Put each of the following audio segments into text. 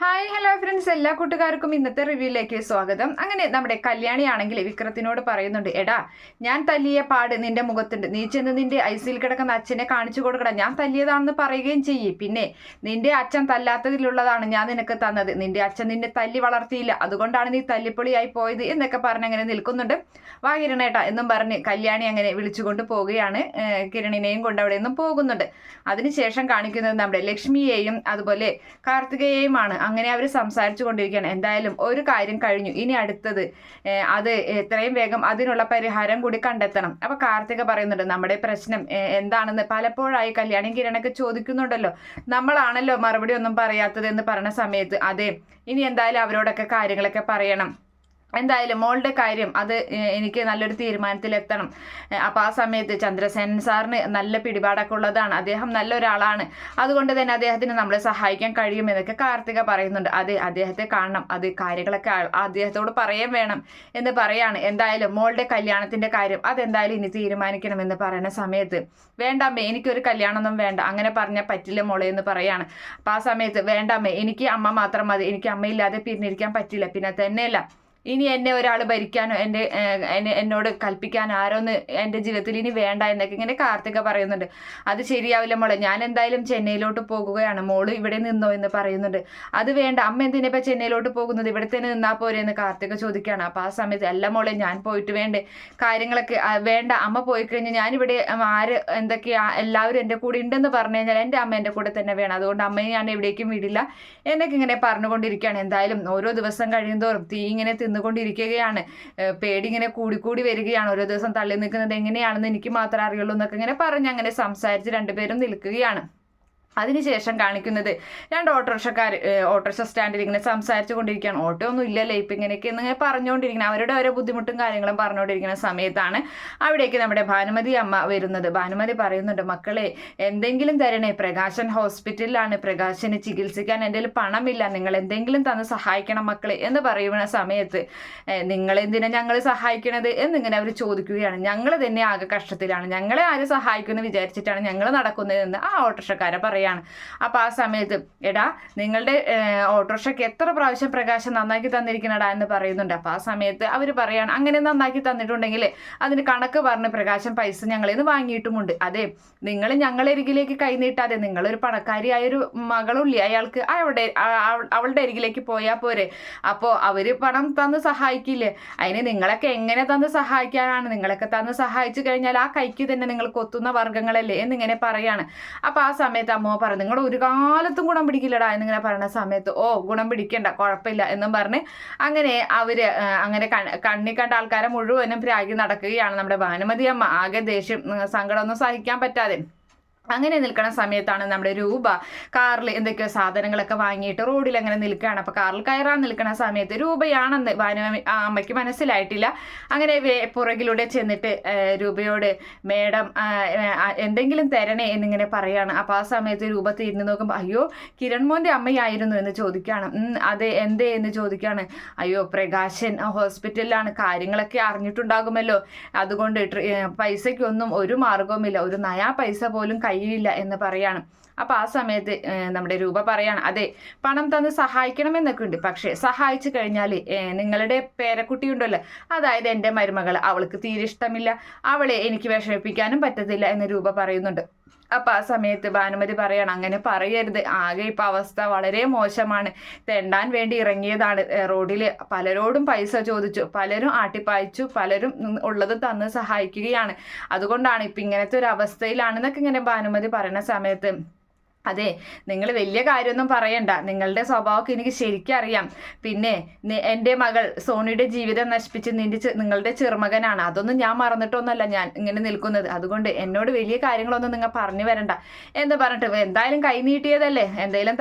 Hi hello friends എല്ലാ കൂട്ടുകാർക്കും ഇന്നത്തെ റിവ്യൂയിലേക്ക് സ്വാഗതം. അങ്ങനെ നമ്മുടെ കല്യാണിയാണെങ്കിൽ വിക്രത്തിനോട് പറയുന്നുണ്ട് എടാ ഞാൻ തല്ലിയ പാട് നിന്റെ മുഖത്തുണ്ട്. നീ ചെന്ന് നിന്റെ ഐസിയിൽ കിടക്കുന്ന അച്ഛനെ കാണിച്ചു കൊടുക്കടാ. ഞാൻ തല്ലിയതാണെന്ന് പറയുകയും ചെയ്യും. പിന്നെ നിന്റെ അച്ഛൻ തല്ലാത്തതിലുള്ളതാണ് ഞാൻ നിനക്ക് തന്നത്. നിന്റെ അച്ഛൻ നിന്നെ തല്ലി വളർത്തിയില്ല. അതുകൊണ്ടാണ് നീ തല്ലിപ്പൊളിയായി പോയത് എന്നൊക്കെ പറഞ്ഞ് അങ്ങനെ നിൽക്കുന്നുണ്ട്. വാ കിരണേട്ടാ എന്നും പറഞ്ഞ് കല്യാണി അങ്ങനെ വിളിച്ചുകൊണ്ട് പോവുകയാണ്. കിരണിനെയും കൊണ്ട് അവിടെ നിന്നും പോകുന്നുണ്ട്. അതിനുശേഷം കാണിക്കുന്നത് നമ്മുടെ ലക്ഷ്മിയെയും അതുപോലെ കാർത്തികയെയുമാണ്. അങ്ങനെ അവർ സംസാരിച്ചു കൊണ്ടിരിക്കുകയാണ്. എന്തായാലും ഒരു കാര്യം കഴിഞ്ഞു. ഇനി അടുത്തത് അത് എത്രയും വേഗം അതിനുള്ള പരിഹാരം കൂടി കണ്ടെത്തണം. അപ്പൊ കാർത്തിക പറയുന്നുണ്ട് നമ്മുടെ പ്രശ്നം എന്താണെന്ന് പലപ്പോഴായി കല്യാണി കിരണൊക്കെ ചോദിക്കുന്നുണ്ടല്ലോ. നമ്മളാണല്ലോ മറുപടി ഒന്നും പറയാത്തത് എന്ന് പറഞ്ഞ സമയത്ത്. അതെ ഇനി എന്തായാലും അവരോടൊക്കെ കാര്യങ്ങളൊക്കെ പറയണം. എന്തായാലും മോളുടെ കാര്യം അത് എനിക്ക് നല്ലൊരു തീരുമാനത്തിലെത്തണം. അപ്പം അപ്പോൾ ആ സമയത്ത് ചന്ദ്രസേനൻ സാറിന് നല്ല പിടിപാടൊക്കെ ഉള്ളതാണ്. അദ്ദേഹം നല്ലൊരാളാണ്. അതുകൊണ്ട് തന്നെ അദ്ദേഹത്തിന് നമ്മളെ സഹായിക്കാൻ കഴിയുമെന്നൊക്കെ കാർത്തിക പറയുന്നുണ്ട്. അതെ അദ്ദേഹത്തെ കാണണം. അത് കാര്യങ്ങളൊക്കെ അദ്ദേഹത്തോട് പറയാൻ വേണം എന്ന് പറയാണ്. എന്തായാലും മോളുടെ കല്യാണത്തിന്റെ കാര്യം അതെന്തായാലും ഇനി തീരുമാനിക്കണം എന്ന് പറയുന്ന സമയത്ത് വേണ്ടമ്മേ എനിക്കൊരു കല്യാണമൊന്നും വേണ്ട. അങ്ങനെ പറഞ്ഞാൽ പറ്റില്ല മോളെ എന്ന് പറയാണ്. അപ്പം ആ സമയത്ത് വേണ്ടമ്മേ എനിക്ക് അമ്മ മാത്രം മതി. എനിക്ക് അമ്മയില്ലാതെ പിരിഞ്ഞിരിക്കാൻ പറ്റില്ല. പിന്നെ തന്നെയല്ല ഇനി എന്നെ ഒരാൾ ഭരിക്കാനോ എന്റെ എന്നോട് കൽപ്പിക്കാൻ ആരോന്ന് എന്റെ ജീവിതത്തിൽ ഇനി വേണ്ട എന്നൊക്കെ ഇങ്ങനെ കാർത്തിക പറയുന്നുണ്ട്. അത് ശരിയാവില്ല മോളെ. ഞാൻ എന്തായാലും ചെന്നൈയിലോട്ട് പോകുകയാണ്. മോൾ ഇവിടെ നിന്നോ എന്ന് പറയുന്നുണ്ട്. അത് വേണ്ട. അമ്മ എന്തിനാ ഇപ്പം ചെന്നൈയിലോട്ട് പോകുന്നത്? ഇവിടെ തന്നെ നിന്നാ പോരെ എന്ന് കാർത്തിക ചോദിക്കുകയാണ്. അപ്പം ആ സമയത്ത് അല്ല മോളെ ഞാൻ പോയിട്ട് വേണ്ടേ? കാര്യങ്ങളൊക്കെ വേണ്ട. അമ്മ പോയി കഴിഞ്ഞാൽ ഇവിടെ ആര് എന്തൊക്കെയാ എല്ലാവരും എന്റെ കൂടെ ഉണ്ടെന്ന് പറഞ്ഞു കഴിഞ്ഞാൽ എന്റെ അമ്മ എന്റെ കൂടെ തന്നെ വേണം. അതുകൊണ്ട് അമ്മയെ ഞാൻ എവിടേക്കും വിടില്ല എന്നൊക്കെ ഇങ്ങനെ പറഞ്ഞുകൊണ്ടിരിക്കുകയാണ്. എന്തായാലും ഓരോ ദിവസം കഴിയുന്തോറും തീ ഇങ്ങനെ ഏഹ് പേടി ഇങ്ങനെ കൂടിക്കൂടി വരികയാണ്. ഓരോ ദിവസം തള്ളി നിൽക്കുന്നത് എങ്ങനെയാണെന്ന് എനിക്ക് മാത്രമേ അറിയുള്ളൂ എന്നൊക്കെ ഇങ്ങനെ പറഞ്ഞ് അങ്ങനെ സംസാരിച്ച് രണ്ടുപേരും നിൽക്കുകയാണ്. അതിനുശേഷം കാണിക്കുന്നത് രണ്ട് ഓട്ടോറിക്ഷക്കാർ ഓട്ടോറിക്ഷ സ്റ്റാൻഡിൽ ഇങ്ങനെ സംസാരിച്ചു കൊണ്ടിരിക്കുകയാണ്. ഓട്ടോ ഒന്നും ഇല്ലല്ലേ ഇപ്പം ഇങ്ങനെയൊക്കെ ഇങ്ങനെ പറഞ്ഞുകൊണ്ടിരിക്കുന്നത് അവരുടെ ഓരോ ബുദ്ധിമുട്ടും കാര്യങ്ങളും പറഞ്ഞുകൊണ്ടിരിക്കുന്ന സമയത്താണ് അവിടേക്ക് നമ്മുടെ ഭാനുമതി അമ്മ വരുന്നത്. ഭാനുമതി പറയുന്നുണ്ട് മക്കളെ എന്തെങ്കിലും തരണേ. പ്രകാശൻ ഹോസ്പിറ്റലിലാണ്. പ്രകാശന് ചികിത്സിക്കാൻ എന്റെ പണമില്ല. നിങ്ങൾ എന്തെങ്കിലും തന്ന് സഹായിക്കണം മക്കളെ എന്ന് പറയുന്ന സമയത്ത് നിങ്ങൾ എന്തിനാ ഞങ്ങൾ സഹായിക്കണത്? എന്നിങ്ങനെ അവർ ചോദിക്കുകയാണ്. ഞങ്ങൾ തന്നെ ആകെ കഷ്ടത്തിലാണ്. ഞങ്ങളെ ആര് സഹായിക്കുമെന്ന് വിചാരിച്ചിട്ടാണ് ഞങ്ങൾ നടക്കുന്നതെന്ന് ആ ഓട്ടോറിക്ഷക്കാരെ പറയാണ് അപ്പോൾ ആ സമയത്ത് എടാ നിങ്ങളുടെ ഓട്ടോറിക്ഷയ്ക്ക് എത്ര പ്രാവശ്യം പ്രകാശം നന്നാക്കി തന്നിരിക്കണടാ എന്ന് പറയുന്നുണ്ട്. അപ്പോൾ ആ സമയത്ത് അവർ പറയാണ് അങ്ങനെ നന്നാക്കി തന്നിട്ടുണ്ടെങ്കിൽ അതിന് കണക്ക് പറഞ്ഞ് പ്രകാശം പൈസ ഞങ്ങളിൽ നിന്ന് വാങ്ങിയിട്ടുമുണ്ട്. അതെ നിങ്ങൾ ഞങ്ങളെ അരികിലേക്ക് കൈനീട്ടാതെ നിങ്ങളൊരു പണക്കാരിയായൊരു മകളുള്ളി. അയാൾക്ക് അവിടെ അവളുടെ അരികിലേക്ക് പോയാൽ പോരെ. അപ്പോൾ അവർ പണം തന്ന് സഹായിക്കില്ലേ? അതിന് നിങ്ങളൊക്കെ എങ്ങനെ തന്ന് സഹായിക്കാനാണ്? നിങ്ങളൊക്കെ തന്ന് സഹായിച്ചു കഴിഞ്ഞാൽ ആ കൈക്ക് തന്നെ നിങ്ങൾ കൊത്തുന്ന വർഗങ്ങളല്ലേ? എന്നിങ്ങനെ പറയാണ്. അപ്പോൾ ആ സമയത്ത് അമ്മ പറഞ്ഞു നിങ്ങൾ ഒരു കാലത്തും ഗുണം പിടിക്കില്ലടാ എന്നിങ്ങനെ പറയുന്ന സമയത്ത്. ഓ ഗുണം പിടിക്കണ്ട കുഴപ്പമില്ല എന്നും പറഞ്ഞ് അങ്ങനെ അവർ അങ്ങനെ കണ്ണി കണ്ട ആൾക്കാരെ മുഴുവനും പ്രാഗി നടക്കുകയാണ് നമ്മുടെ ഭാനുമതി അമ്മ. ആകെ ദേഷ്യം സങ്കടമൊന്നും സഹിക്കാൻ പറ്റാതെ. അങ്ങനെ നിൽക്കുന്ന സമയത്താണ് നമ്മുടെ രൂപ കാറിൽ എന്തൊക്കെയോ സാധനങ്ങളൊക്കെ വാങ്ങിയിട്ട് റോഡിൽ അങ്ങനെ നിൽക്കുകയാണ്. അപ്പോൾ കാറിൽ കയറാൻ നിൽക്കുന്ന സമയത്ത് രൂപയാണെന്ന് ഭാനു അമ്മയ്ക്ക് മനസ്സിലായിട്ടില്ല. അങ്ങനെ പുറകിലൂടെ ചെന്നിട്ട് രൂപയോട് മേഡം എന്തെങ്കിലും തരണേ എന്നിങ്ങനെ പറയാണ്. അപ്പോൾ ആ സമയത്ത് രൂപ തിരിഞ്ഞു നോക്കുമ്പോൾ അയ്യോ കിരൺ മോന്റെ അമ്മയായിരുന്നു എന്ന് ചോദിക്കുകയാണ്. "ഉം, അതെ എന്തേ എന്ന് ചോദിക്കുകയാണ്. അയ്യോ പ്രകാശൻ ഹോസ്പിറ്റലിലാണ് കാര്യങ്ങളൊക്കെ അറിഞ്ഞിട്ടുണ്ടാകുമല്ലോ. അതുകൊണ്ട് പൈസയ്ക്കൊന്നും ഒരു മാർഗവുമില്ല ഒരു നയാ പൈസ പോലും കയ്യിലില്ല എന്ന് പറയാണ്. അപ്പോൾ ആ സമയത്ത് നമ്മുടെ രൂപ പറയാണ് അതെ പണം തന്ന് സഹായിക്കണമെന്നൊക്കെ ഉണ്ട്. പക്ഷേ സഹായിച്ചു കഴിഞ്ഞാൽ നിങ്ങളുടെ പേരക്കുട്ടി ഉണ്ടല്ലോ അതായത് എന്റെ മരുമകൾ അവൾക്ക് തീരെ ഇഷ്ടമില്ല. അവളെ എനിക്ക് വിഷമിപ്പിക്കാനും പറ്റത്തില്ല എന്ന് രൂപ പറയുന്നുണ്ട്. അപ്പം ആ സമയത്ത് ഭാനുമതി പറയണം അങ്ങനെ പറയരുത്. ആകെ ഇപ്പം അവസ്ഥ വളരെ മോശമാണ്. തെണ്ടാൻ വേണ്ടി ഇറങ്ങിയതാണ്. റോഡിൽ പലരോടും പൈസ ചോദിച്ചു. പലരും ആട്ടിപ്പായിച്ചു. പലരും ഉള്ളത് തന്ന് സഹായിക്കുകയാണ്. അതുകൊണ്ടാണ് ഇപ്പം ഇങ്ങനത്തെ ഒരു അവസ്ഥയിലാണെന്നൊക്കെ ഇങ്ങനെ ഭാനുമതി പറയുന്ന സമയത്ത് അതെ നിങ്ങൾ വലിയ കാര്യമൊന്നും പറയണ്ട. നിങ്ങളുടെ സ്വഭാവമൊക്കെ എനിക്ക് ശരിക്കും അറിയാം. പിന്നെ എന്റെ മകൾ സോണിയുടെ ജീവിതം നശിപ്പിച്ച് നിന്റെ നിങ്ങളുടെ ചെറുമകനാണ്. അതൊന്നും ഞാൻ മറന്നിട്ടൊന്നുമല്ല ഞാൻ ഇങ്ങനെ നിൽക്കുന്നത്. അതുകൊണ്ട് എന്നോട് വലിയ കാര്യങ്ങളൊന്നും നിങ്ങൾ പറഞ്ഞു വരണ്ട. എന്ന് പറഞ്ഞിട്ട് എന്തായാലും കൈ നീട്ടിയതല്ലേ?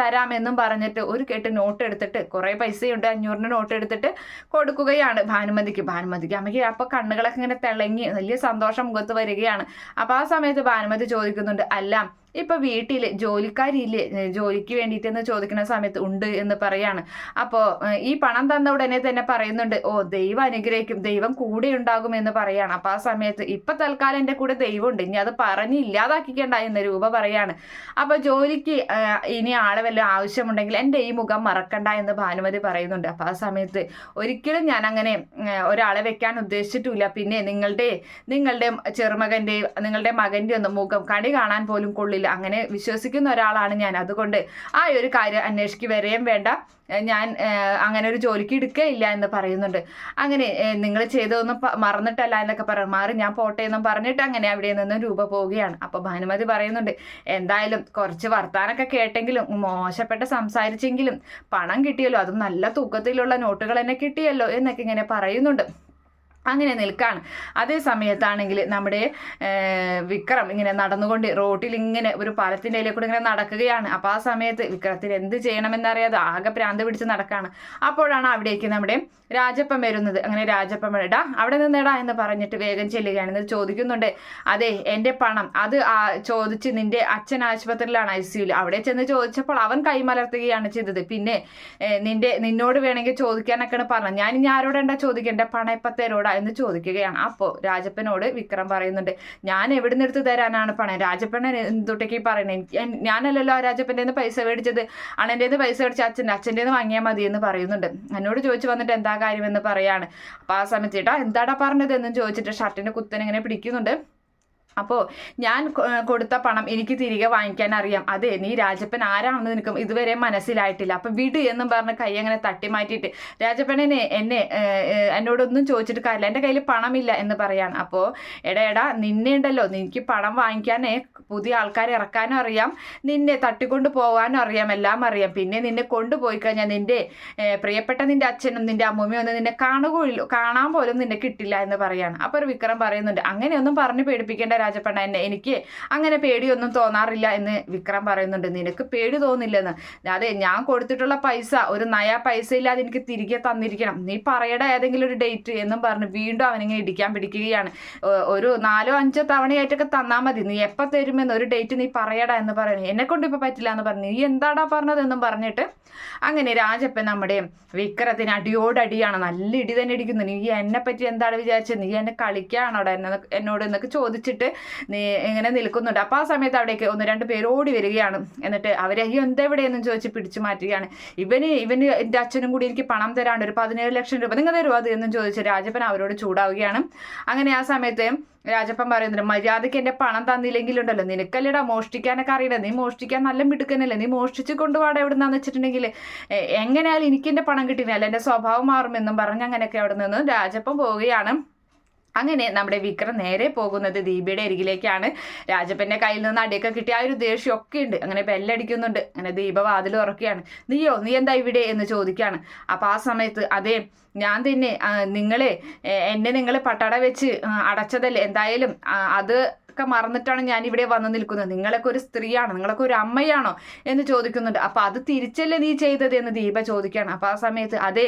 തരാമെന്നും പറഞ്ഞിട്ട് ഒരു കെട്ട് നോട്ട് എടുത്തിട്ട് കുറേ പൈസയുണ്ട് അഞ്ഞൂറിന് നോട്ട് എടുത്തിട്ട് കൊടുക്കുകയാണ് ഭാനുമതിക്ക്. ഭാനുമതിക്ക് അമ്മയ്ക്ക് അപ്പോൾ കണ്ണുകളൊക്കെ ഇങ്ങനെ തിളങ്ങി വലിയ സന്തോഷം മുഖത്ത് വരികയാണ്. അപ്പോൾ ആ സമയത്ത് ഭാനുമതി ചോദിക്കുന്നുണ്ട് അല്ല ഇപ്പൊ വീട്ടിൽ ജോലിക്കാരില്ലേ ജോലിക്ക് ജോലിക്ക് വേണ്ടിയിട്ടെന്ന് ചോദിക്കുന്ന സമയത്ത് ഉണ്ട് എന്ന് പറയാണ്. അപ്പോ ഈ പണം തന്ന ഉടനെ തന്നെ പറയുന്നുണ്ട് ഓ ദൈവം അനുഗ്രഹിക്കും ദൈവം കൂടെ ഉണ്ടാകും എന്ന് പറയാണ്. അപ്പൊ ആ സമയത്ത് ഇപ്പൊ തൽക്കാലം എന്റെ കൂടെ ദൈവമുണ്ട് ഇനി അത് പറഞ്ഞ് ഇല്ലാതാക്കിക്കേണ്ട എന്ന് രൂപ പറയാണ്. അപ്പൊ ജോലിക്ക് ഇനി ആളെ വല്ല ആവശ്യമുണ്ടെങ്കിൽ എന്റെ ഈ മുഖം മറക്കണ്ട എന്ന് ഭാനുമതി പറയുന്നുണ്ട്. അപ്പൊ ആ സമയത്ത് ഒരിക്കലും ഞാൻ അങ്ങനെ ഒരാളെ വെക്കാൻ ഉദ്ദേശിച്ചിട്ടില്ല. പിന്നെ നിങ്ങളുടെ നിങ്ങളുടെ ചെറുമകന്റെ നിങ്ങളുടെ മകന്റെ ഒന്നും മുഖം കണി കാണാൻ പോലും കൊള്ളില്ല. അങ്ങനെ വിശ്വസിക്കുന്ന ഒരാളാണ് ഞാൻ. അതുകൊണ്ട് ആ ഒരു കാര്യം അന്വേഷിക്കുക വരെയും വേണ്ട. ഞാൻ അങ്ങനെ ഒരു ജോലിക്ക് എടുക്കുകയില്ല എന്ന് പറയുന്നുണ്ട്. അങ്ങനെ നിങ്ങൾ ചെയ്തതൊന്നും മറന്നിട്ടല്ല എന്നൊക്കെ പറഞ്ഞു മാറി ഞാൻ പോട്ടെ എന്നും പറഞ്ഞിട്ട് അങ്ങനെ അവിടെ നിന്നും രൂപ പോവുകയാണ്. അപ്പോൾ ഭാനുമതി പറയുന്നുണ്ട് എന്തായാലും കുറച്ച് വർത്താനൊക്കെ കേട്ടെങ്കിലും മോശപ്പെട്ട സംസാരിച്ചെങ്കിലും പണം കിട്ടിയല്ലോ. അതും നല്ല തൂക്കത്തിലുള്ള നോട്ടുകൾ തന്നെ കിട്ടിയല്ലോ എന്നൊക്കെ ഇങ്ങനെ പറയുന്നുണ്ട്. അങ്ങനെ നിൽക്കാണ്. അതേ സമയത്താണെങ്കിൽ നമ്മുടെ വിക്രം ഇങ്ങനെ നടന്നുകൊണ്ട് റോട്ടിൽ ഇങ്ങനെ ഒരു പാലത്തിന്റെ ഇടയിൽ കൂടെ ഇങ്ങനെ നടക്കുകയാണ്. അപ്പോൾ ആ സമയത്ത് വിക്രത്തിന് എന്ത് ചെയ്യണമെന്നറിയാതെ ആകെ പ്രാന്ത് പിടിച്ച് നടക്കുകയാണ് അപ്പോഴാണ് അവിടേക്ക് നമ്മുടെ രാജപ്പം വരുന്നത്. അങ്ങനെ രാജപ്പം എടാ അവിടെ നിന്നെടാ എന്ന് പറഞ്ഞിട്ട് വേഗം ചെല്ലുകയാണ്. എന്നിട്ട് ചോദിക്കുന്നുണ്ട് അതെ എന്റെ പണം. അത് ചോദിച്ച് നിന്റെ അച്ഛൻ ആശുപത്രിയിലാണ് ഐ സിയുയിൽ അവിടെ ചെന്ന് ചോദിച്ചപ്പോൾ അവൻ കൈമലർത്തുകയാണ് ചെയ്തത്. പിന്നെ നിന്റെ നിന്നോട് വേണമെങ്കിൽ ചോദിക്കാനൊക്കെയാണ് പറഞ്ഞത്. ഞാൻ ഇനി ആരോടെണ്ടാ ചോദിക്കേണ്ട പണം എപ്പത്തേരോടാ? എന്ന് ചോദിക്കുകയാണ്. അപ്പോൾ രാജപ്പനോട് വിക്രം പറയുന്നുണ്ട് ഞാൻ എവിടെ നിന്ന് എടുത്ത് തരാനാണ് പണം? രാജപ്പൻ എന്തൊട്ടേക്ക് പറയണേ ഞാനല്ലല്ലോ രാജപ്പന്റെ നിന്ന് പൈസ മേടിച്ചത്. നിന്ന് പൈസ മേടിച്ച അച്ഛന്റെ അച്ഛന്റെ നിന്ന് വാങ്ങിയാൽ മതി എന്ന് പറയുന്നുണ്ട്. എന്നോട് ചോദിച്ചു വന്നിട്ട് എന്താ കാര്യം എന്ന് പറയാണ്. അപ്പോൾ ആ സമയത്ത് ചേട്ടാ എന്താടാ പറഞ്ഞത് എന്നും ചോദിച്ചിട്ട് ഷർട്ടിന്റെ കുത്തനെ ഇങ്ങനെ പിടിക്കുന്നുണ്ട്? അപ്പോൾ ഞാൻ കൊടുത്ത പണം എനിക്ക് തിരികെ വാങ്ങിക്കാൻ അറിയാം. അതെ നീ രാജപ്പൻ ആരാണെന്ന് നിനക്ക് ഇതുവരെ മനസ്സിലായിട്ടില്ല. അപ്പം വിട് എന്നും പറഞ്ഞ് കൈ അങ്ങനെ തട്ടി മാറ്റിയിട്ട്. രാജപ്പനെ എന്നെ എന്നോടൊന്നും ചോദിച്ചിട്ട് കാര്യമില്ല. എന്റെ കയ്യിൽ പണമില്ല എന്ന് പറയാണ്. അപ്പോൾ എടാ എടാ നിന്നെ ഉണ്ടല്ലോ. നിനക്ക് പണം വാങ്ങിക്കാനേ പുതിയ ആൾക്കാരെ ഇറക്കാനും അറിയാം. നിന്നെ തട്ടിക്കൊണ്ട് പോകാനും അറിയാം. എല്ലാം അറിയാം. പിന്നെ നിന്നെ കൊണ്ടുപോയി കഴിഞ്ഞാൽ നിന്റെ പ്രിയപ്പെട്ട നിന്റെ അച്ഛനും നിന്റെ അമ്മൂമ്മയും ഒന്നും നിന്നെ കാണുകയില്ല കാണാൻ പോലും നിന്നെ കിട്ടില്ല എന്ന് പറയാണ്. അപ്പോൾ ഒരു വിക്രം പറയുന്നുണ്ട്. അങ്ങനെയൊന്നും പറഞ്ഞു പേടിപ്പിക്കേണ്ട രാജപ്പണ്ണ എന്നെ എനിക്ക് അങ്ങനെ പേടിയൊന്നും തോന്നാറില്ല എന്ന് വിക്രം പറയുന്നുണ്ട്. നിനക്ക് പേടി തോന്നില്ലെന്ന്. അതെ ഞാൻ കൊടുത്തിട്ടുള്ള പൈസ ഒരു നയ പൈസ ഇല്ലാതെ എനിക്ക് തിരികെ തന്നിരിക്കണം. നീ പറയട ഏതെങ്കിലും ഒരു ഡേറ്റ് എന്നും പറഞ്ഞ് വീണ്ടും അവനിങ്ങനെ ഇടിക്കാൻ പിടിക്കുകയാണ്. ഒരു നാലോ അഞ്ചോ തവണയായിട്ടൊക്കെ തന്നാൽ മതി. നീ എപ്പോൾ തരുമെന്ന് ഒരു ഡേറ്റ് നീ പറയടാ എന്ന് പറയുന്നു എന്നെ കൊണ്ട് ഇപ്പോൾ പറ്റില്ല എന്ന് പറഞ്ഞു. നീ എന്താടാ പറഞ്ഞതെന്നും പറഞ്ഞിട്ട് അങ്ങനെ രാജപ്പൻ നമ്മുടെ വിക്രത്തിന് അടിയോടടിയാണ്. നല്ല ഇടി തന്നെ ഇടിക്കുന്നു. നീ എന്നെ പറ്റി എന്താണ് വിചാരിച്ചത്? നീ എന്നെ കളിക്കാണോടാ എന്നെ എന്നോട് എന്നൊക്കെ ചോദിച്ചിട്ട് ഇങ്ങനെ നിൽക്കുന്നുണ്ട്. അപ്പോൾ ആ സമയത്ത് അവിടേക്ക് ഒന്ന് രണ്ട് പേര് ഓടി വരികയാണ്. എന്നിട്ട് അവരെ അയ്യോ എന്തെവിടെയെന്നും ചോദിച്ച് പിടിച്ചു മാറ്റുകയാണ്. ഇവന് ഇവന് എന്റെ അച്ഛനും കൂടി എനിക്ക് പണം തരാണ്ട് ഒരു പതിനേഴ് ലക്ഷം രൂപ നിങ്ങൾ തരുമോ അത്? എന്നും ചോദിച്ച് രാജപ്പൻ അവരോട് ചൂടാവുകയാണ്. അങ്ങനെ ആ സമയത്ത് രാജപ്പൻ പറയുന്നുണ്ട് മര്യാദയ്ക്ക് എന്റെ പണം തന്നില്ലെങ്കിലുണ്ടല്ലോ നിനക്കല്ലേടാ മോഷ്ടിക്കാനൊക്കെ അറിയില്ല നീ മോഷ്ടിക്കാൻ നല്ല മിടുക്കനല്ലേ? നീ മോഷ്ടിച്ച് കൊണ്ടുപോടെ എവിടെ നിന്നാന്ന് വെച്ചിട്ടുണ്ടെങ്കിൽ എങ്ങനെയായാലും എനിക്ക് എന്റെ പണം കിട്ടില്ല എന്റെ സ്വഭാവം മാറുമെന്നും പറഞ്ഞ് അങ്ങനെയൊക്കെ അവിടെ നിന്ന് രാജപ്പൻ പോവുകയാണ്. അങ്ങനെ നമ്മുടെ വിക്രം നേരെ പോകുന്നത് ദീപയുടെ അരികിലേക്കാണ്. രാജപ്പന്റെ കയ്യിൽ നിന്ന് അടിയൊക്കെ കിട്ടിയ ആ ഒരു ദേഷ്യമൊക്കെ ഉണ്ട്. അങ്ങനെ ബെല്ലടിക്കുന്നുണ്ട്. അങ്ങനെ ദീപ വാതിൽ ഉറക്കുകയാണ്. നീയോ നീ എന്താ ഇവിടെ എന്ന് ചോദിക്കുകയാണ്. അപ്പോൾ ആ സമയത്ത് അതെ ഞാൻ തന്നെ നിങ്ങളെ എന്നെ നിങ്ങൾ പട്ടട വെച്ച് അടച്ചതല്ലേ? എന്തായാലും അത് ഒക്കെ മറന്നിട്ടാണ് ഞാൻ ഇവിടെ വന്നു നിൽക്കുന്നത്. നിങ്ങളൊക്കെ ഒരു സ്ത്രീയാണോ നിങ്ങളൊക്കെ ഒരു അമ്മയാണോ? എന്ന് ചോദിക്കുന്നുണ്ട്. അപ്പൊ അത് തിരിച്ചല്ലേ നീ ചെയ്തത് എന്ന് ദീപ ചോദിക്കുകയാണ്. അപ്പൊ ആ സമയത്ത് അതെ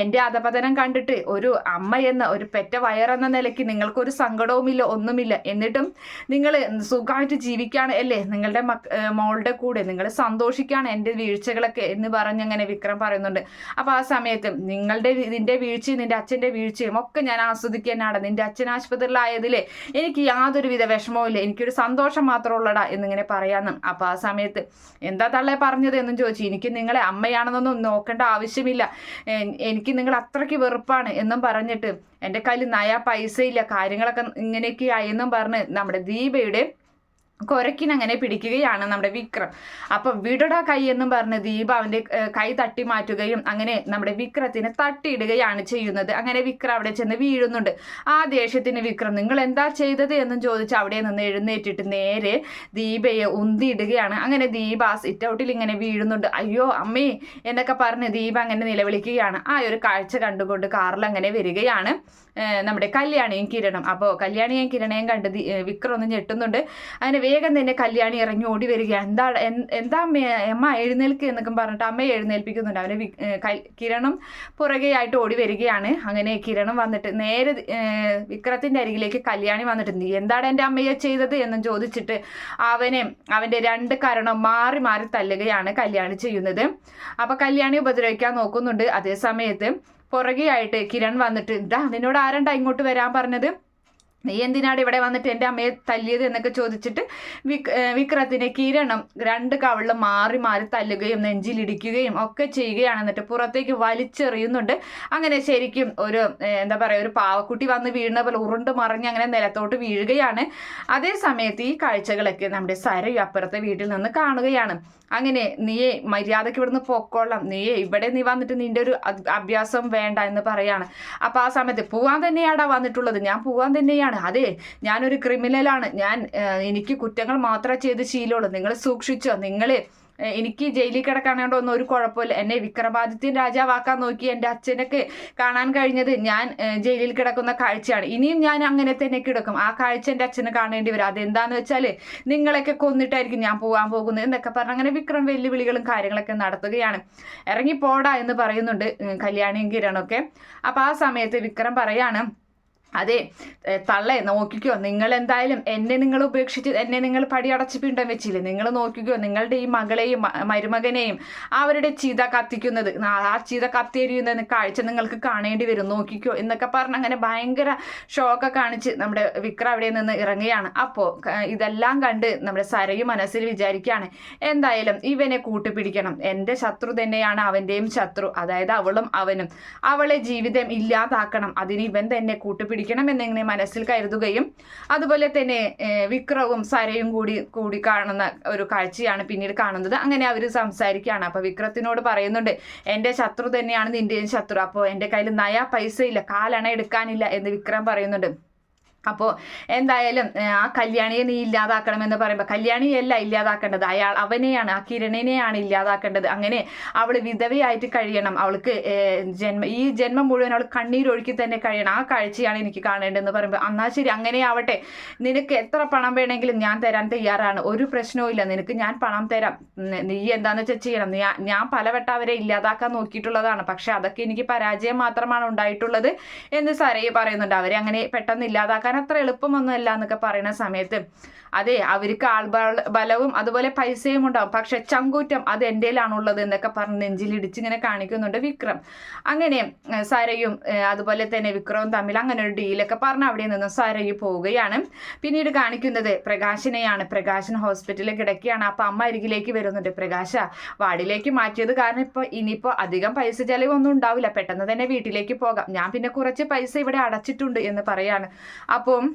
എന്റെ അധപതനം കണ്ടിട്ട് ഒരു അമ്മ എന്ന ഒരു പെറ്റ വയറെന്ന നിലയ്ക്ക് നിങ്ങൾക്കൊരു സങ്കടവുമില്ല ഒന്നുമില്ല. എന്നിട്ടും നിങ്ങൾ സുഖമായിട്ട് ജീവിക്കാണ് അല്ലേ? നിങ്ങളുടെ മക്ക മോളുടെ കൂടെ നിങ്ങൾ സന്തോഷിക്കാണ് എന്റെ വീഴ്ചകളൊക്കെ എന്ന് പറഞ്ഞങ്ങനെ വിക്രം പറയുന്നുണ്ട്. അപ്പോൾ ആ സമയത്ത് നിങ്ങളുടെ നിന്റെ വീഴ്ചയും നിന്റെ അച്ഛന്റെ വീഴ്ചയും ഒക്കെ ഞാൻ ആസ്വദിക്കാനാണ് നിന്റെ അച്ഛൻ ആശുപത്രിയിലായതിലെ എനിക്ക് യാതൊരുവിധ വിഷമവും ഇല്ല എനിക്കൊരു സന്തോഷം മാത്രമേ ഉള്ളടാ എന്നിങ്ങനെ പറയാന്ന് അപ്പോൾ ആ സമയത്ത് എന്താ തള്ളെ പറഞ്ഞത് എന്നും ചോദിച്ചു. എനിക്ക് നിങ്ങളെ അമ്മയാണെന്നൊന്നും നോക്കേണ്ട ആവശ്യമില്ല. എനിക്ക് നിങ്ങൾ അത്രയ്ക്ക് വെറുപ്പാണ് എന്നും പറഞ്ഞിട്ട് എന്റെ കയ്യിൽ നയാ പൈസയില്ല കാര്യങ്ങളൊക്കെ ഇങ്ങനെയൊക്കെ ആയെന്നും പറഞ്ഞ് നമ്മുടെ ദീപയുടെ കൊരക്കിനങ്ങനെ പിടിക്കുകയാണ് നമ്മുടെ വിക്രം. അപ്പൊ വിടട കൈ എന്നും പറഞ്ഞ് ദീപ അവന്റെ കൈ തട്ടി മാറ്റുകയും അങ്ങനെ നമ്മുടെ വിക്രത്തിനെ തട്ടിയിടുകയാണ് ചെയ്യുന്നത്. അങ്ങനെ വിക്രം അവിടെ ചെന്ന് വീഴുന്നുണ്ട്. ആ ദേഷ്യത്തിന് വിക്രം നിങ്ങൾ എന്താ ചെയ്തത്? എന്നും ചോദിച്ച് അവിടെ നിന്ന് എഴുന്നേറ്റിട്ട് നേരെ ദീപയെ ഉന്തിയിടുകയാണ്. അങ്ങനെ ദീപ ആ സിറ്റ് ഔട്ടിൽ ഇങ്ങനെ വീഴുന്നുണ്ട്. അയ്യോ അമ്മേ എന്നൊക്കെ പറഞ്ഞ് ദീപ അങ്ങനെ നിലവിളിക്കുകയാണ്. ആ ഒരു കാഴ്ച കണ്ടുകൊണ്ട് കാറിൽ അങ്ങനെ വരികയാണ് നമ്മുടെ കല്യാണിയും കിരണും. അപ്പോൾ കല്യാണിയും കിരണയും കണ്ട് വിക്രം ഒന്ന് ഞെട്ടുന്നുണ്ട്. അങ്ങനെ വേഗം തന്നെ കല്യാണി ഇറങ്ങി ഓടി വരിക. എന്താ എന്താ അമ്മ അമ്മ എഴുന്നേൽക്ക് എന്നൊക്കെ പറഞ്ഞിട്ട് അമ്മയെ എഴുന്നേൽപ്പിക്കുന്നുണ്ട്. അവരെ കിരണം പുറകെയായിട്ട് ഓടി വരികയാണ്. അങ്ങനെ കിരണം വന്നിട്ട് നേരെ വിക്രത്തിന്റെ അരികിലേക്ക് കല്യാണി വന്നിട്ട് നീ എന്താണ് എന്റെ അമ്മയെ ചെയ്തത് എന്ന് ചോദിച്ചിട്ട് അവനെ അവന്റെ രണ്ട് കരണം മാറി മാറി തല്ലുകയാണ് കല്യാണി ചെയ്യുന്നത്. അപ്പൊ കല്യാണി ഉപദ്രവിക്കാൻ നോക്കുന്നുണ്ട്. അതേ സമയത്ത് പുറകെയായിട്ട് കിരൺ വന്നിട്ട് നിന്നോട് ആരണ്ടാ ഇങ്ങോട്ട് വരാൻ പറഞ്ഞത്? നീ എന്തിനാണ് ഇവിടെ വന്നിട്ട് എന്റെ അമ്മയെ തല്ലിയത് എന്നൊക്കെ ചോദിച്ചിട്ട് വിക് വിക്രത്തിനെ കിരണം രണ്ട് കവളിൽ മാറി മാറി തല്ലുകയും നെഞ്ചിലിടിക്കുകയും ഒക്കെ ചെയ്യുകയാണ് എന്നിട്ട് പുറത്തേക്ക് വലിച്ചെറിയുന്നുണ്ട്. അങ്ങനെ ശരിക്കും ഒരു എന്താ പറയുക ഒരു പാവക്കുട്ടി വന്ന് വീഴുന്ന പോലെ ഉരുണ്ട് മറിഞ്ഞ് അങ്ങനെ നിലത്തോട്ട് വീഴുകയാണ്. അതേ സമയത്ത് ഈ കാഴ്ചകളൊക്കെ നമ്മുടെ സരയു അപ്പുറത്തെ വീട്ടിൽ നിന്ന് കാണുകയാണ്. അങ്ങനെ നീയെ മര്യാദയ്ക്ക് ഇവിടുന്ന് പൊക്കോളാം. നീയെ ഇവിടെ നീ വന്നിട്ട് നിന്റെ ഒരു അഭ്യാസം വേണ്ട എന്ന് പറയാണ്. അപ്പൊ ആ സമയത്ത് പോവാൻ തന്നെയാടാ വന്നിട്ടുള്ളത്. ഞാൻ പോവാൻ തന്നെയാണ്. അതെ ഞാനൊരു ക്രിമിനലാണ് ഞാൻ എനിക്ക് കുറ്റങ്ങൾ മാത്രമേ ചെയ്ത് ശീലമുള്ളൂ. നിങ്ങൾ സൂക്ഷിച്ചോ. നിങ്ങൾ എനിക്ക് ജയിലിൽ കിടക്കാനോണ്ടോ ഒന്നും ഒരു കുഴപ്പമില്ല. എന്നെ വിക്രമാദിത്യൻ രാജാവാക്കാൻ നോക്കി എന്റെ അച്ഛനൊക്കെ കാണാൻ കഴിഞ്ഞത് ഞാൻ ജയിലിൽ കിടക്കുന്ന കാഴ്ചയാണ്. ഇനിയും ഞാൻ അങ്ങനെ തന്നെ കിടക്കും. ആ കാഴ്ച എന്റെ അച്ഛന് കാണേണ്ടി വരും. അതെന്താന്ന് വെച്ചാൽ നിങ്ങളൊക്കെ കൊന്നിട്ടായിരിക്കും ഞാൻ പോകാൻ പോകുന്നത് എന്നൊക്കെ പറഞ്ഞ് അങ്ങനെ വിക്രം വെല്ലുവിളികളും കാര്യങ്ങളൊക്കെ നടത്തുകയാണ്. ഇറങ്ങി പോടാ എന്ന് പറയുന്നുണ്ട് കല്യാണിയും കിരണൊക്കെ അപ്പോൾ ആ സമയത്ത് വിക്രം പറയാണ് അതെ തള്ളെ നോക്കിക്കോ നിങ്ങൾ എന്തായാലും എന്നെ നിങ്ങൾ ഉപേക്ഷിച്ച് എന്നെ നിങ്ങൾ പടി പടിയടച്ച് പിണ്ടം വെച്ചില്ലേ? നിങ്ങൾ നോക്കിക്കോ നിങ്ങളുടെ ഈ മകളെയും മരുമകനെയും അവരുടെ ചീത കത്തിക്കുന്നത് ആ ചീത കത്തിയെരിയുന്ന കാഴ്ച നിങ്ങൾക്ക് കാണേണ്ടി വരും നോക്കിക്കോ എന്നൊക്കെ പറഞ്ഞ് അങ്ങനെ ഭയങ്കര ഷോക്കെ കാണിച്ച് നമ്മുടെ വിക്ര അവിടെ നിന്ന് ഇറങ്ങുകയാണ്. അപ്പോൾ ഇതെല്ലാം കണ്ട് നമ്മുടെ സരയും മനസ്സിൽ വിചാരിക്കുകയാണ് എന്തായാലും ഇവനെ കൂട്ടുപിടിക്കണം. എന്റെ ശത്രു തന്നെയാണ് അവന്റെയും ശത്രു അതായത് അവളും അവനും. അവളെ ജീവിതം ഇല്ലാതാക്കണം അതിന് ഇവൻ തന്നെ കൂട്ടുപിടിക്കണം എന്നിങ്ങനെ മനസ്സിൽ കരുതുകയും അതുപോലെ തന്നെ വിക്രവും സരയും കൂടി കൂടി കാണുന്ന ഒരു കാഴ്ചയാണ് പിന്നീട് കാണുന്നത്. അങ്ങനെ അവർ സംസാരിക്കുകയാണ്. അപ്പൊ വിക്രത്തിനോട് പറയുന്നുണ്ട് എന്റെ ശത്രു തന്നെയാണ് നിന്റെയും ശത്രു. അപ്പോൾ എന്റെ കയ്യിൽ നയ പൈസ ഇല്ല കാലണ എടുക്കാനില്ല എന്ന് വിക്രം പറയുന്നുണ്ട്. അപ്പോൾ എന്തായാലും ആ കല്യാണിയെ നീ ഇല്ലാതാക്കണമെന്ന് പറയുമ്പോൾ കല്യാണിയല്ല ഇല്ലാതാക്കേണ്ടത്. അയാൾ അവനെയാണ് ആ കിരണിനെയാണ് ഇല്ലാതാക്കേണ്ടത്. അങ്ങനെ അവൾ വിധവയായിട്ട് കഴിയണം. അവൾക്ക് ജന്മ ഈ ജന്മം മുഴുവൻ അവൾ കണ്ണീരൊഴുക്കി തന്നെ കഴിയണം. ആ കാഴ്ചയാണ് എനിക്ക് കാണേണ്ടതെന്ന് പറയുമ്പോൾ എന്നാ ശരി അങ്ങനെ ആവട്ടെ. നിനക്ക് എത്ര പണം വേണമെങ്കിലും ഞാൻ തരാൻ തയ്യാറാണ്. ഒരു പ്രശ്നവും ഇല്ല. നിനക്ക് ഞാൻ പണം തരാം. നീ എന്താന്ന് വെച്ചാൽ ചെയ്യണം. ഞാൻ പലവട്ടം അവരെ ഇല്ലാതാക്കാൻ നോക്കിയിട്ടുള്ളതാണ്. പക്ഷെ അതൊക്കെ എനിക്ക് പരാജയം മാത്രമാണ് ഉണ്ടായിട്ടുള്ളത് എന്ന് സരയെ പറയുന്നുണ്ട്. അവരെ അങ്ങനെ പെട്ടെന്ന് ഇല്ലാതാക്കാൻ അത്ര എളുപ്പമൊന്നുമല്ല എന്നൊക്കെ പറയുന്ന സമയത്ത് അതെ അവർക്ക് ആൾ ബലവും അതുപോലെ പൈസയും ഉണ്ടാവും. പക്ഷെ ചങ്കൂറ്റം അത് എന്റെയിലാണുള്ളത് എന്നൊക്കെ പറഞ്ഞ് നെഞ്ചിലിടിച്ച് ഇങ്ങനെ കാണിക്കുന്നുണ്ട് വിക്രം. അങ്ങനെ സരയും അതുപോലെ തന്നെ വിക്രവും തമ്മിൽ അങ്ങനെ ഒരു ഡീലൊക്കെ പറഞ്ഞ് അവിടെ നിന്ന് സരയു പോവുകയാണ്. പിന്നീട് കാണിക്കുന്നത് പ്രകാശിനെയാണ്. പ്രകാശൻ ഹോസ്പിറ്റലിൽ കിടക്കുകയാണ്. അപ്പം അമ്മ അരികിലേക്ക് വരുന്നുണ്ട്. പ്രകാശ വാർഡിലേക്ക് മാറ്റിയത് കാരണം ഇപ്പോൾ ഇനിയിപ്പോൾ അധികം പൈസ ചെലവൊന്നും ഉണ്ടാവില്ല. പെട്ടെന്ന് തന്നെ വീട്ടിലേക്ക് പോകാം. ഞാൻ പിന്നെ കുറച്ച് പൈസ ഇവിടെ അടച്ചിട്ടുണ്ട് എന്ന് പറയാണ്. അപ്പം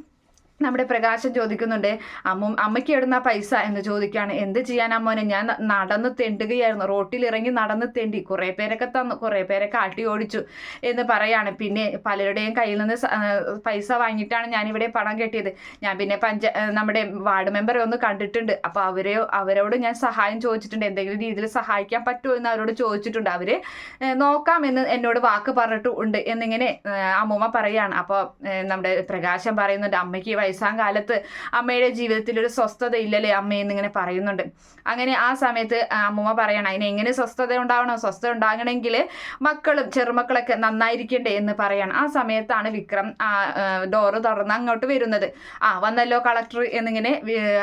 നമ്മുടെ പ്രകാശം ചോദിക്കുന്നുണ്ട് അമ്മ അമ്മയ്ക്ക് എവിടുന്ന പൈസ? എന്ന് ചോദിക്കുകയാണ്. എന്ത് ചെയ്യാൻ അമ്മോനെ ഞാൻ നടന്ന് തെണ്ടുകയായിരുന്നു. റോട്ടിൽ ഇറങ്ങി നടന്ന് തെണ്ടി. കുറേ പേരൊക്കെ തന്നു. കുറേ പേരൊക്കെ ആട്ടി ഓടിച്ചു എന്ന് പറയാണ്. പിന്നെ പലരുടെയും കയ്യിൽ നിന്ന് പൈസ വാങ്ങിയിട്ടാണ് ഞാനിവിടെ പണം കെട്ടിയത്. ഞാൻ പിന്നെ പഞ്ച നമ്മുടെ വാർഡ് മെമ്പറെ ഒന്ന് കണ്ടിട്ടുണ്ട്. അപ്പോൾ അവരെ അവരോട് ഞാൻ സഹായം ചോദിച്ചിട്ടുണ്ട്. എന്തെങ്കിലും രീതിയിൽ സഹായിക്കാൻ പറ്റുമോ എന്ന് അവരോട് ചോദിച്ചിട്ടുണ്ട്. നോക്കാം നോക്കാമെന്ന് എന്നോട് വാക്ക് പറഞ്ഞിട്ടുണ്ട് എന്നിങ്ങനെ അമ്മൂമ്മ പറയാണ്. അപ്പോൾ നമ്മുടെ പ്രകാശം പറയുന്നുണ്ട് അമ്മയ്ക്ക് വയസ്സാം കാലത്ത് അമ്മയുടെ ജീവിതത്തിൽ ഒരു സ്വസ്ഥത ഇല്ലല്ലേ അമ്മ എന്നിങ്ങനെ പറയുന്നുണ്ട്. അങ്ങനെ ആ സമയത്ത് അമ്മൂമ്മ പറയണം അതിന് എങ്ങനെ സ്വസ്ഥത ഉണ്ടാവണം? സ്വസ്ഥത ഉണ്ടാകണമെങ്കിൽ മക്കളും ചെറുമക്കളൊക്കെ നന്നായിരിക്കണ്ടേ? എന്ന് പറയണം. ആ സമയത്താണ് വിക്രം ആ ഡോറ് തുറന്ന് അങ്ങോട്ട് വരുന്നത്. ആ വന്നല്ലോ കളക്ടർ എന്നിങ്ങനെ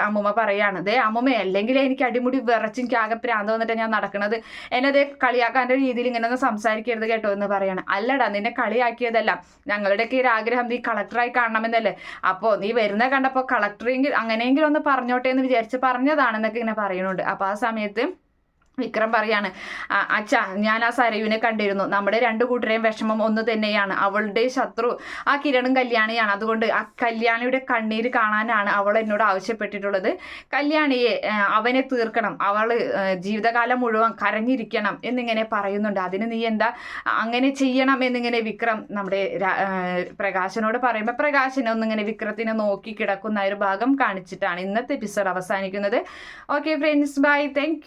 അമ്മൂമ്മ പറയാണ്. ദേ അമ്മൂമ്മ അല്ലെങ്കിൽ എനിക്ക് അടിമുടി വിറച്ച് എനിക്ക് ആകെ പ്രാന്ത് വന്നിട്ട് ഞാൻ നടക്കുന്നത് എന്നെ കളിയാക്കാന്റെ രീതിയിൽ ഇങ്ങനെ ഒന്നും സംസാരിക്കരുത് കേട്ടോ എന്ന് പറയണം. അല്ലടാ നിന്നെ കളിയാക്കിയതല്ല. ഞങ്ങളുടെയൊക്കെ ഒരു ആഗ്രഹം നീ കളക്ടറായി കാണണമെന്നല്ലേ. അപ്പോൾ നീ വരുന്ന കണ്ടപ്പോൾ കളക്ടറെങ്കിൽ അങ്ങനെയെങ്കിലും ഒന്ന് പറഞ്ഞോട്ടെ എന്ന് വിചാരിച്ച് പറഞ്ഞതാണെന്നൊക്കെ ഇങ്ങനെ പറയുന്നുണ്ട് അപ്പോൾ ആ സമയത്ത് വിക്രം പറയാണ് അച്ഛ ഞാൻ ആ സരയുവിനെ കണ്ടിരുന്നു. നമ്മുടെ രണ്ടു കൂട്ടരെയും വിഷമം ഒന്ന് തന്നെയാണ്. അവളുടെ ശത്രു ആ കിരണും കല്യാണിയാണ്. അതുകൊണ്ട് ആ കല്യാണിയുടെ കണ്ണീര് കാണാനാണ് അവൾ എന്നോട് ആവശ്യപ്പെട്ടിട്ടുള്ളത്. കല്യാണിയെ അവനെ തീർക്കണം. അവൾ ജീവിതകാലം മുഴുവൻ കരഞ്ഞിരിക്കണം എന്നിങ്ങനെ പറയുന്നുണ്ട്. അതിന് നീ എന്താ അങ്ങനെ ചെയ്യണം എന്നിങ്ങനെ വിക്രം നമ്മുടെ പ്രകാശനോട് പറയുമ്പോൾ പ്രകാശനെ ഒന്നിങ്ങനെ വിക്രത്തിനെ നോക്കി കിടക്കുന്ന ഒരു ഭാഗം കാണിച്ചിട്ടാണ് ഇന്നത്തെ എപ്പിസോഡ് അവസാനിക്കുന്നത്. Okay friends bye thank